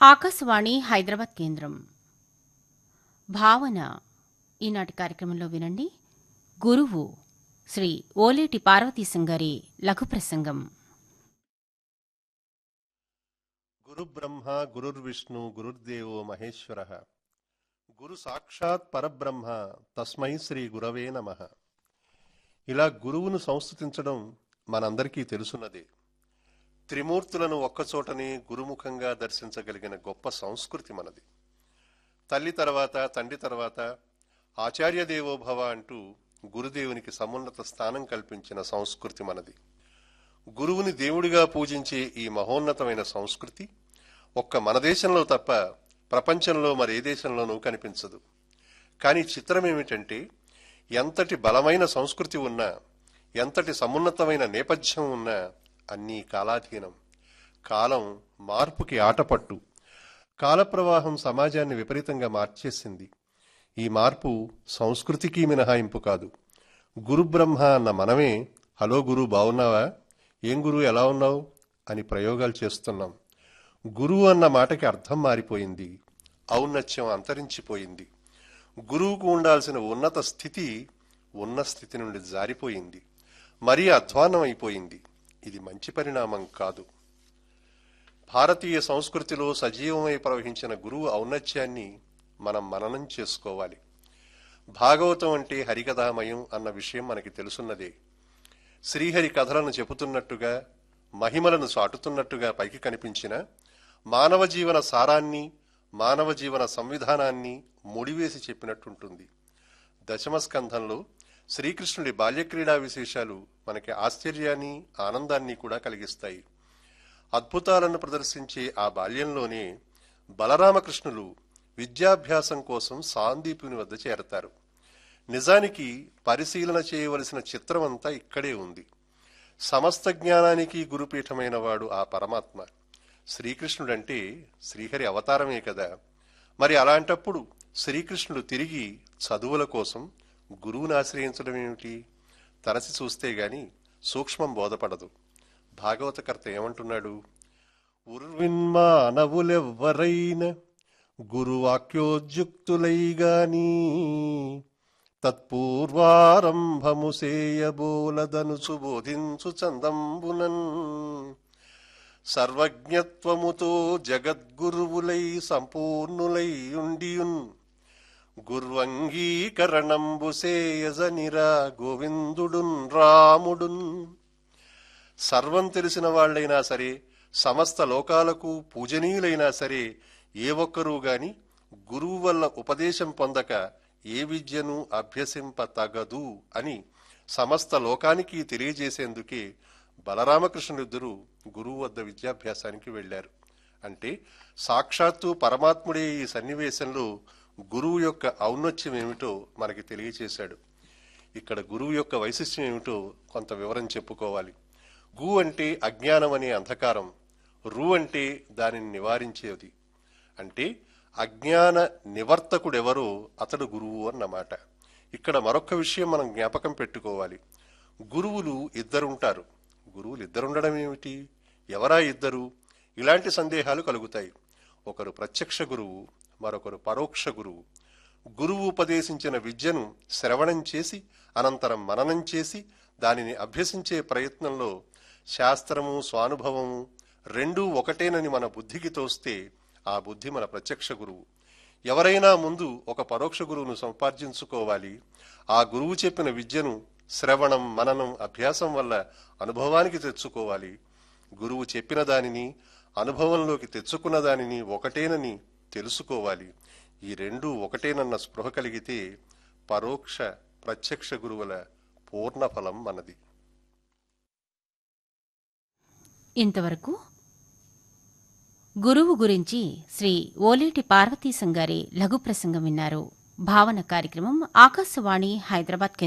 ఆకాశవాణి హైదరాబాద్ కేంద్రం. భావన ఈనాటి కార్యక్రమంలో వినండి. గురువు శ్రీ ఓలేటి పార్వతీశంగారి లఘు ప్రసంగం గురుబ్రహ్మ గురుర్విష్ణు గురుర్దేవో మహేశ్వర. గురు సాక్షాత్ పరబ్రహ్మ తస్మై శ్రీ గురవే నమ. ఇలా గురువును సంస్థుతించడం మనందరికీ తెలుసున్నదే. త్రిమూర్తులను ఒక్కచోటని గురుముఖంగా దర్శించగలిగిన గొప్ప సంస్కృతి మనది. తల్లి తర్వాత తండ్రి తర్వాత ఆచార్య దేవోభవ అంటూ గురుదేవునికి సమున్నత స్థానం కల్పించిన సంస్కృతి మనది. గురువుని దేవుడిగా పూజించే ఈ మహోన్నతమైన సంస్కృతి ఒక్క మన దేశంలో తప్ప ప్రపంచంలో మరే దేశంలోనూ కనిపించదు. కానీ చిత్రం ఏమిటంటే ఎంతటి బలమైన సంస్కృతి ఉన్నా ఎంతటి సమున్నతమైన నేపథ్యం ఉన్నా అన్నీ కాలాధీనం. కాలం మార్పుకి ఆటపట్టు. కాలప్రవాహం సమాజాన్ని విపరీతంగా మార్చేసింది. ఈ మార్పు సంస్కృతికి మినహాయింపు కాదు. గురుబ్రహ్మ అన్న మనమే హలో గురు బావున్నావా? ఏం గురువు ఎలా ఉన్నావు? అని ప్రయోగాలు చేస్తున్నాం. గురువు అన్న మాటకి అర్థం మారిపోయింది. ఔన్నత్యం అంతరించిపోయింది. గురువుకు ఉండాల్సిన ఉన్నత స్థితి ఉన్న స్థితి నుండి జారిపోయింది. మరీ అధ్వానం అయిపోయింది ఇది మంచి పరిణామం కాదు. భారతీయ సంస్కృతిలో సజీవమై ప్రవహించిన గురువు ఔన్నత్యాన్ని మనం మననం చేసుకోవాలి. భాగవతం అంటే హరికథామయం అన్న విషయం మనకి తెలుసున్నదే. శ్రీహరి కథలను చెబుతున్నట్టుగా మహిమలను చాటుతున్నట్టుగా పైకి కనిపించిన మానవ జీవన సారాన్ని మానవ జీవన సంవిధానాన్ని ముడివేసి చెప్పినట్టుంటుంది. దశమస్కంధంలో శ్రీకృష్ణుడి బాల్యక్రీడా విశేషాలు మనకి ఆశ్చర్యాన్ని ఆనందాన్ని కూడా కలిగిస్తాయి. అద్భుతాలను ప్రదర్శించే ఆ బాల్యంలోనే బలరామకృష్ణులు విద్యాభ్యాసం కోసం సాందీపుని వద్ద చేరతారు. నిజానికి పరిశీలన చేయవలసిన చిత్రమంతా ఇక్కడే ఉంది. సమస్త జ్ఞానానికి గురుపీఠమైన వాడు ఆ పరమాత్మ. శ్రీకృష్ణుడంటే శ్రీహరి అవతారమే కదా. మరి అలాంటప్పుడు శ్రీకృష్ణుడు తిరిగి చదువుల కోసం గురువుని ఆశ్రయించడం ఏమిటి తరసి చూస్తే గాని సూక్ష్మం బోధపడదు. భాగవతకర్త ఏమంటున్నాడు? ఉర్విన్మానవులెవ్వరైన గురువాక్యోద్యుక్తులై గాని తత్పూర్వారంభము సేయబోలదనుచు బోధించు చందంబునన్. సర్వజ్ఞత్వముతో జగద్గురువులై సంపూర్ణులై ఉండియున్ గుర్వంగీకరణంబు సేయజనిరా గోవిందుడున్ రాముడున్. సర్వం తెలిసిన వాళ్ళైనా సరే సమస్త లోకాలకు పూజనీయులైనా సరే ఏ ఒక్కరూ గాని గురువు వల్ల ఉపదేశం పొందక ఏ విద్యను అభ్యసింప తగదు అని సమస్త లోకానికి తెలియజేసేందుకే బలరామకృష్ణుడిద్దరు గురువు వద్ద విద్యాభ్యాసానికి వెళ్ళారు అంటే సాక్షాత్తు పరమాత్ముడే ఈ సన్నివేశంలో గురువు యొక్క ఔన్నత్యం ఏమిటో మనకి తెలియచేశాడు. ఇక్కడ గురువు యొక్క వైశిష్ట్యం ఏమిటో కొంత వివరం చెప్పుకోవాలి. గు అంటే అజ్ఞానం అనే అంధకారం. రు అంటే దానిని నివారించేది. అంటే అజ్ఞాన నివర్తకుడెవరో అతడు గురువు అన్నమాట. ఇక్కడ మరొక విషయం మనం జ్ఞాపకం పెట్టుకోవాలి. గురువులు ఇద్దరుంటారు. గురువులు ఇద్దరుండడం ఏమిటి? ఎవరా ఇద్దరు? ఇలాంటి సందేహాలు కలుగుతాయి. ఒకరు ప్రత్యక్ష గురువు మరొకరు పరోక్ష గురువు. గురువు ఉపదేశించిన విద్యను శ్రవణం చేసి అనంతరం మననం చేసి దానిని అభ్యసించే ప్రయత్నంలో శాస్త్రము స్వానుభవము రెండూ ఒకటేనని మన బుద్ధికి తోస్తే ఆ బుద్ధి మన ప్రత్యక్ష గురువు. ఎవరైనా ముందు ఒక పరోక్ష గురువును సంపార్జించుకోవాలి. ఆ గురువు చెప్పిన విద్యను శ్రవణం మననం అభ్యాసం వల్ల అనుభవానికి తెచ్చుకోవాలి. గురువు చెప్పిన దానిని అనుభవంలోకి తెచ్చుకున్న దానిని ఒకటేనని తెలుసుకోవాలి. ఈ రెండూ ఒకటేనన్న స్పృహ కలిగితే పరోక్ష ప్రత్యక్ష గురువుల పూర్ణ ఫలం మనది. ఇంతవరకు గురువు గురించి శ్రీ ఓలేటి పార్వతీశం గారి లఘు ప్రసంగం విన్నారు. భావన కార్యక్రమం ఆకాశవాణి హైదరాబాద్ కేంద్ర